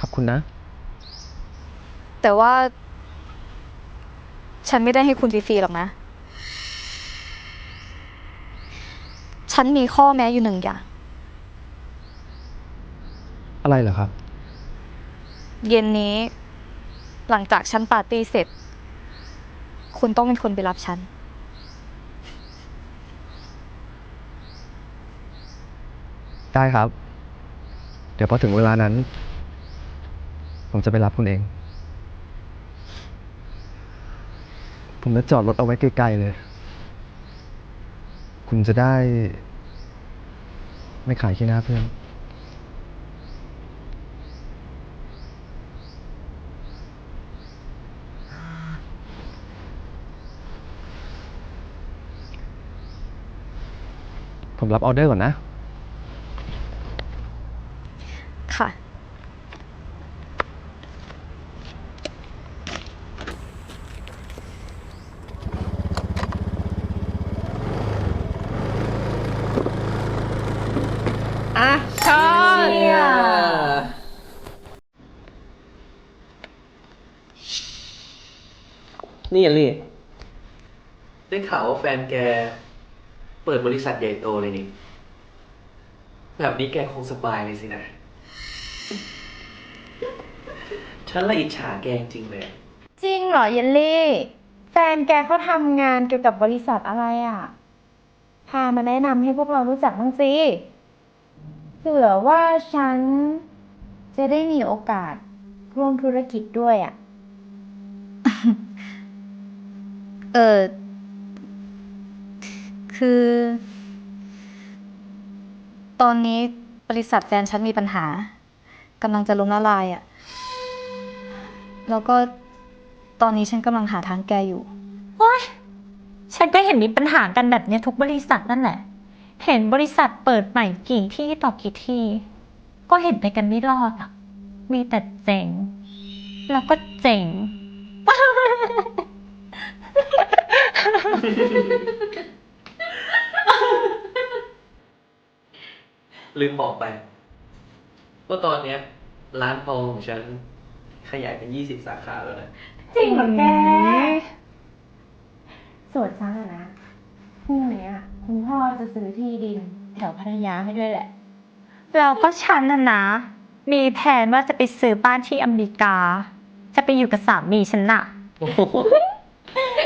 ขอบคุณนะ แต่ว่า ฉันไม่ได้ให้คุณฟรีๆหรอกนะ ฉันมีข้อแม้อยู่หนึ่งอย่าง อะไรเหรอครับ เย็นนี้ หลังจากฉันปาร์ตี้เสร็จ คุณต้องเป็นคนไปรับฉัน ได้ครับ เดี๋ยวพอถึงเวลานั้น ผมจะไปรับคุณเอง ผมจะจอดรถเอาไว้ไกลๆเลย คุณจะได้ ไม่ขายขี้หน้าเพื่อน ผมรับออเดอร์ก่อนนะค่ะ อะชอนนี่อลี่ได้ข่าวว่าแฟนแก เปิดบริษัทใหญ่โตเลยนี่ แบบนี้แกคงสบายเลยสินะ ฉันละอิจฉาแกจริงเลยจริงเหรอเยลลี่ แฟนแกเขาทำงานเกี่ยวกับบริษัทอะไรอะ พามาแนะนำให้พวกเรารู้จักบ้างสิ เผื่อว่าฉันจะได้มีโอกาสร่วมธุรกิจด้วยอะ เออ คือ ตอนนี้บริษัทแฟนฉันมีปัญหากำลังจะล้มละลายอะ่ะ แล้วก็ตอนนี้ฉันกำลังหาทางแก้อยู่ฉันก็เห็นมีปัญหากันแบบเนี้ยทุกบริษัทนั่นแหละ เห็นบริษัทเปิดใหม่กี่ที่ต่อกี่ที่ ก็เห็นไปกันไม่รอดอะมีแต่เจ๋ง แล้วก็เจ๋ง ลืมบอกไปว่าตอนเนี้ย ร้านทองของฉัน ขยายเป็นยี่สิบสาขาแล้วนะ จริงเหรอแกส่วนฉันอะนะพรุ่งเนี้ย คุณพ่อจะซื้อที่ดิน แถวพัทยาให้ด้วยแหละแล้วก็ฉันน่ะนะ มีแผนว่าจะไปซื้อบ้านที่อเมริกา จะไปอยู่กับสามีฉันน่ะ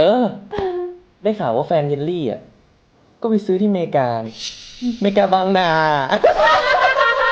เออ ได้ข่าวว่าแฟนเยลลี่อะ ก็ไปซื้อที่เมกา เมกาบางนา